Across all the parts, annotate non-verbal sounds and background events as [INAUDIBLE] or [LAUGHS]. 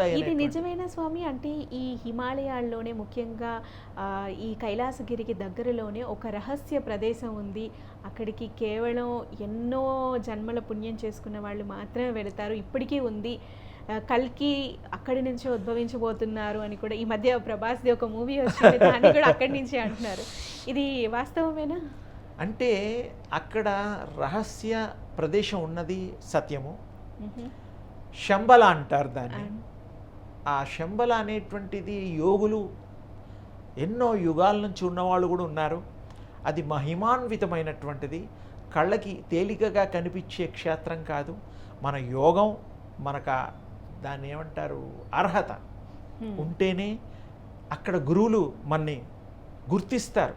ఇది నిజమేనా స్వామి? అంటే ఈ హిమాలయాల్లోనే ముఖ్యంగా ఈ కైలాసగిరికి దగ్గరలోనే ఒక రహస్య ప్రదేశం ఉంది. అక్కడికి కేవలం ఎన్నో జన్మల పుణ్యం చేసుకున్న వాళ్ళు మాత్రమే వెళతారు. ఇప్పటికీ ఉంది. కల్కి అక్కడి నుంచే ఉద్భవించబోతున్నారు అని కూడా ఈ మధ్య ప్రభాస్ది ఒక మూవీ వచ్చింది. దాన్ని కూడా అక్కడి నుంచే అంటున్నారు. ఇది వాస్తవమేనా? అంటే అక్కడ రహస్య ప్రదేశం ఉన్నది సత్యము. శంబల అంటారు దాన్ని. ఆ శంబల అనేటువంటిది యోగులు ఎన్నో యుగాల నుంచి ఉన్నవాళ్ళు కూడా ఉన్నారు. అది మహిమాన్వితమైనటువంటిది. కళ్ళకి తేలికగా కనిపించే క్షేత్రం కాదు. మన యోగం మనకు దాన్ని ఏమంటారు? అర్హత. ఉంటేనే అక్కడ గురువులు మన్ని గుర్తిస్తారు.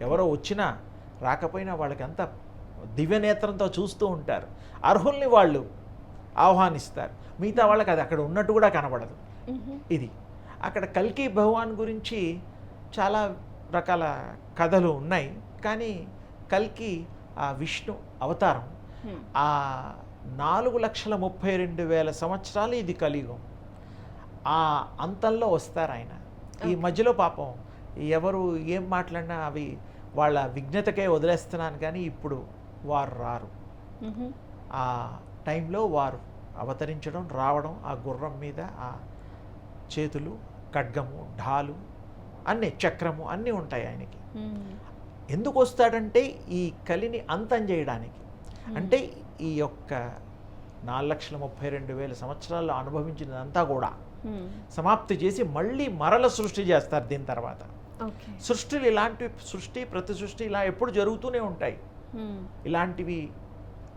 ఎవరో వచ్చినా రాకపోయినా వాళ్ళకి అంత దివ్యనేత్రంతో చూస్తూ ఉంటారు. అర్హుల్ని వాళ్ళు ఆహ్వానిస్తారు. మిగతా వాళ్ళకి అది అక్కడ ఉన్నట్టు కూడా కనబడదు. ఇది అక్కడ కల్కి భగవాన్ గురించి చాలా రకాల కథలు ఉన్నాయి కానీ కల్కి ఆ విష్ణు అవతారం హ్మ్. ఆ నాలుగు లక్షల ముప్పై రెండు వేల సంవత్సరాలు ఇది కలియుగం ఆ అంతంలో వస్తారు ఆయన ఈ. మధ్యలో పాపం ఎవరు ఏం మాట్లాడినా అవి వాళ్ళ విఘ్నతకే వదిలేస్తున్నాను కానీ ఇప్పుడు వారు రారు మ్హూ. ఆ టైంలో వారు అవతరించడం రావడం ఆ గుర్రం మీద ఆ చేతులు ఖడ్గము ఢాలు అన్నీ చక్రము అన్నీ ఉంటాయి ఆయనకి. ఎందుకు వస్తాడంటే ఈ కలిని అంతం చేయడానికి అంటే ఈ యొక్క నాలుగు లక్షల ముప్పై రెండు వేల సంవత్సరాల్లో అనుభవించినదంతా కూడా. సమాప్తి చేసి మళ్ళీ మరల సృష్టి చేస్తారు దీని తర్వాత సృష్టిలు ఇలాంటి సృష్టి ప్రతి సృష్టి ఇలా ఎప్పుడు జరుగుతూనే ఉంటాయి. ఇలాంటివి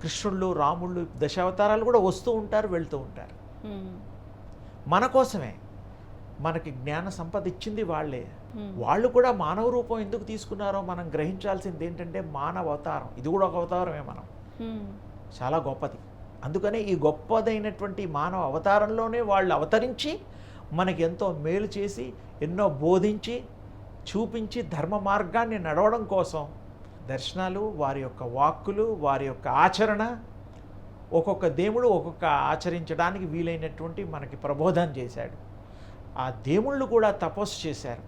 కృష్ణుళ్ళు రాముళ్ళు దశావతారాలు కూడా వస్తూ ఉంటారు వెళ్తూ ఉంటారు. మన కోసమే మనకి జ్ఞాన సంపద ఇచ్చింది వాళ్ళే. హ్మ్. వాళ్ళు కూడా మానవ రూపం ఎందుకు తీసుకున్నారో మనం గ్రహించాల్సింది ఏంటంటే మానవ అవతారం ఇది కూడా ఒక అవతారమే మనం. హ్మ్. చాలా గొప్పది. అందుకనే ఈ గొప్పదైనటువంటి మానవ అవతారంలోనే వాళ్ళు అవతరించి మనకి ఎంతో మేలు చేసి ఎన్నో బోధించి చూపించి ధర్మ మార్గాన్ని నడవడం కోసం దర్శనాలు వారి యొక్క వాక్కులు వారి యొక్క ఆచరణ ఒక్కొక్క దేవుడు ఒక్కొక్క ఆచరించడానికి వీలైనటువంటి మనకి ప్రబోధం చేశాడు. ఆ దేవుళ్ళు కూడా తపస్సు చేశారు.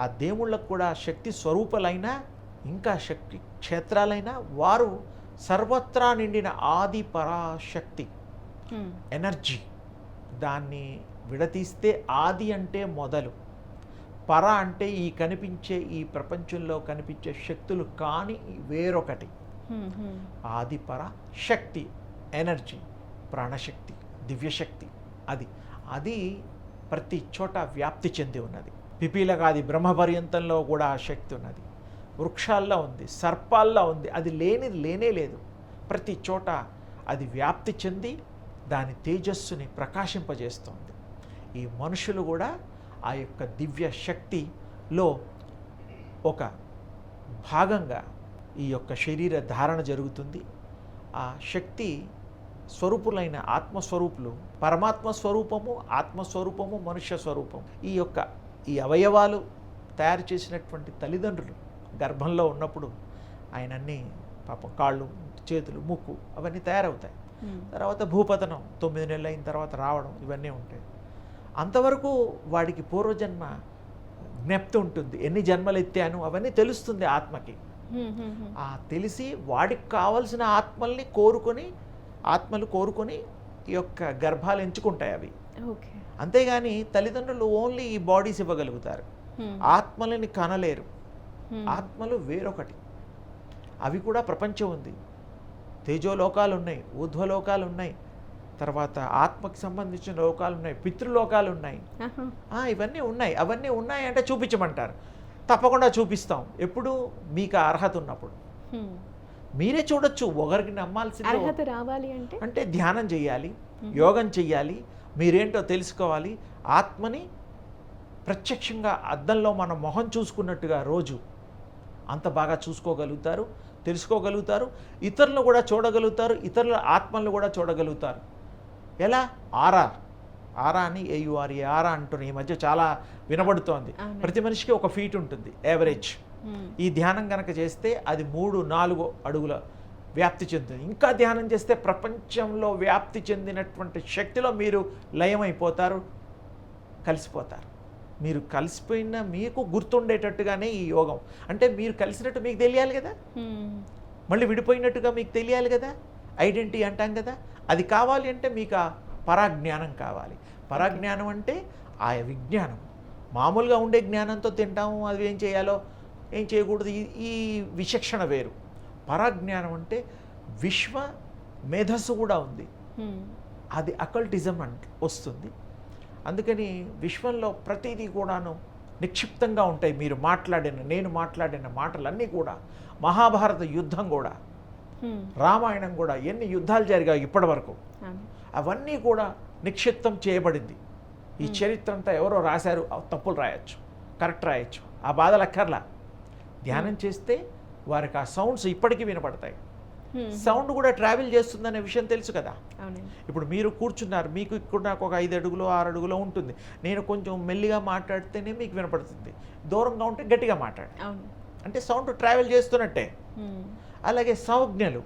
ఆ దేవుళ్ళకు కూడా శక్తి స్వరూపాలైన ఇంకా శక్తి క్షేత్రాలైన వారు సర్వత్రా నిండిన ఆది పరాశక్తి. ఎనర్జీ. దాన్ని విడతీస్తే ఆది అంటే మొదలు. పర అంటే ఈ కనిపించే ఈ ప్రపంచంలో కనిపించే శక్తులు కాని వేరొకటి. ఆది పర శక్తి ఎనర్జీ ప్రాణశక్తి దివ్యశక్తి అది. అది ప్రతి చోట వ్యాప్తి చెంది ఉన్నది. పిపీలగాది బ్రహ్మపర్యంతంలో కూడా ఆ శక్తి ఉన్నది. వృక్షాల్లో ఉంది సర్పాల్లో ఉంది అది లేనిది లేనే లేదు. ప్రతి చోట అది వ్యాప్తి చెంది దాని తేజస్సుని ప్రకాశింపజేస్తోంది. ఈ మనుషులు కూడా ఆ యొక్క దివ్య శక్తిలో ఒక భాగంగా ఈ యొక్క శరీర ధారణ జరుగుతుంది. ఆ శక్తి స్వరూపులైన ఆత్మస్వరూపులు పరమాత్మ స్వరూపము ఆత్మస్వరూపము మనుష్య స్వరూపం ఈ యొక్క ఈ అవయవాలు తయారు చేసినటువంటి తల్లిదండ్రులు గర్భంలో ఉన్నప్పుడు ఆయన అన్ని పాపం కాళ్ళు చేతులు ముక్కు అవన్నీ తయారవుతాయి. తర్వాత భూపతనం తొమ్మిది నెలలు అయిన తర్వాత రావడం ఇవన్నీ ఉంటాయి. అంతవరకు వాడికి పూర్వజన్మ జ్ఞప్తి ఉంటుంది. ఎన్ని జన్మలు ఎత్తాను అవన్నీ తెలుస్తుంది ఆత్మకి. ఆ తెలిసి వాడికి కావలసిన ఆత్మల్ని కోరుకొని ఆత్మలు కోరుకొని ఈ యొక్క గర్భాలు ఎంచుకుంటాయి అవి. ఓకే. అంతేగాని తల్లిదండ్రులు ఓన్లీ ఈ బాడీస్ ఇవ్వగలుగుతారు. ఆత్మలని కనలేరు. ఆత్మలు వేరొకటి. అవి కూడా ప్రపంచం ఉంది. తేజోలోకాలు ఉన్నాయి ఊర్ధ్వలోకాలు ఉన్నాయి తర్వాత ఆత్మకి సంబంధించిన లోకాలు ఉన్నాయి పితృలోకాలు ఉన్నాయి ఇవన్నీ ఉన్నాయి. అవన్నీ ఉన్నాయి అంటే చూపించమంటారు. తప్పకుండా చూపిస్తాం. ఎప్పుడు మీకు అర్హత ఉన్నప్పుడు. మీరే చూడొచ్చు ఒకరికి నమ్మాల్సింది. అర్హత రావాలి అంటే? అంటే ధ్యానం చేయాలి యోగం చెయ్యాలి మీరేంటో తెలుసుకోవాలి. ఆత్మని ప్రత్యక్షంగా అద్దంలో మన మొహం చూసుకున్నట్టుగా రోజు అంత బాగా చూసుకోగలుగుతారు తెలుసుకోగలుగుతారు ఇతరులను కూడా చూడగలుగుతారు ఇతరుల ఆత్మలను కూడా చూడగలుగుతారు. ఎలా? ఆర్ఆర్ ఆరా అని ఏయుఆర్ ఆరా అంటున్నాయి ఈ మధ్య చాలా వినబడుతోంది. ప్రతి మనిషికి ఒక ఫీట్ ఉంటుంది యావరేజ్. ఈ ధ్యానం కనుక చేస్తే అది మూడు నాలుగు అడుగుల వ్యాప్తి చెందుతుంది. ఇంకా ధ్యానం చేస్తే ప్రపంచంలో వ్యాప్తి చెందినటువంటి శక్తిలో మీరు లయమైపోతారు కలిసిపోతారు. మీరు కలిసిపోయిన మీకు గుర్తుండేటట్టుగానే ఈ యోగం. అంటే మీరు కలిసినట్టు మీకు తెలియాలి కదా? హ్మ్. మళ్ళీ విడిపోయినట్టుగా మీకు తెలియాలి కదా? ఐడెంటిటీ అంటాం కదా? అది కావాలి అంటే మీకు ఆ పరాజ్ఞానం కావాలి. పరాజ్ఞానం అంటే ఆ విజ్ఞానం. మామూలుగా ఉండే జ్ఞానంతో తింటాము అది ఏం చేయాలో? ఏం చేయకూడదు? ఈ- విచక్షణ వేరు. పరాజ్ఞానం అంటే విశ్వ మేధస్సు కూడా ఉంది. అది అకల్టిజం అంట వస్తుంది. అందుకని విశ్వంలో ప్రతిదీ కూడాను నిక్షిప్తంగా ఉంటాయి. మీరు మాట్లాడిన నేను మాట్లాడిన మాటలన్నీ కూడా. మహాభారత యుద్ధం కూడా. రామాయణం కూడా. ఎన్ని యుద్ధాలు జరిగాయి ఇప్పటి వరకు అవును. అవన్నీ కూడా నిక్షిప్తం చేయబడింది. ఈ చరిత్ర అంతా ఎవరో రాశారు? తప్పులు రాయొచ్చు. కరెక్ట్ రాయొచ్చు. ఆ బాధలు అక్కర్లా. ధ్యానం చేస్తే వారికి ఆ సౌండ్స్ ఇప్పటికీ వినపడతాయి. సౌండ్ కూడా ట్రావెల్ చేస్తుందనే విషయం తెలుసు కదా? ఇప్పుడు మీరు కూర్చున్నారు మీకు ఇక్కడ నాకు ఒక ఐదు అడుగులో ఆరు అడుగులో ఉంటుంది. నేను కొంచెం మెల్లిగా మాట్లాడితేనే మీకు వినపడుతుంది. దూరంగా ఉంటే గట్టిగా మాట్లాడు. అంటే సౌండ్ ట్రావెల్ చేస్తున్నట్టే. హ్మ్. అలాగే సంజ్ఞలు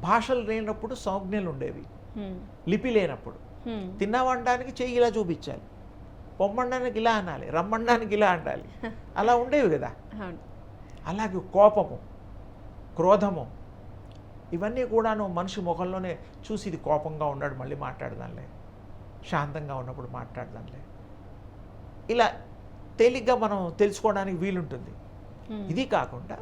భాషలు లేనప్పుడు సంజ్ఞలు ఉండేవి. లిపి లేనప్పుడు. హ్మ్. తిన్నామనడానికి చెయ్యి ఇలా చూపించాలి. పొమ్మనడానికి ఇలా అనాలి రమ్మనడానికి ఇలా అనాలి [LAUGHS] అలా ఉండేవి కదా? అలాగే కోపము క్రోధము ఇవన్నీ కూడాను మనిషి ముఖంలోనే చూసి ఇది కోపంగా ఉన్నాడు మళ్ళీ మాట్లాడదాంలే. శాంతంగా ఉన్నప్పుడు మాట్లాడదాంలే. ఇలా తేలిగ్గా మనం తెలుసుకోవడానికి వీలుంటుంది. ఇది కాకుండా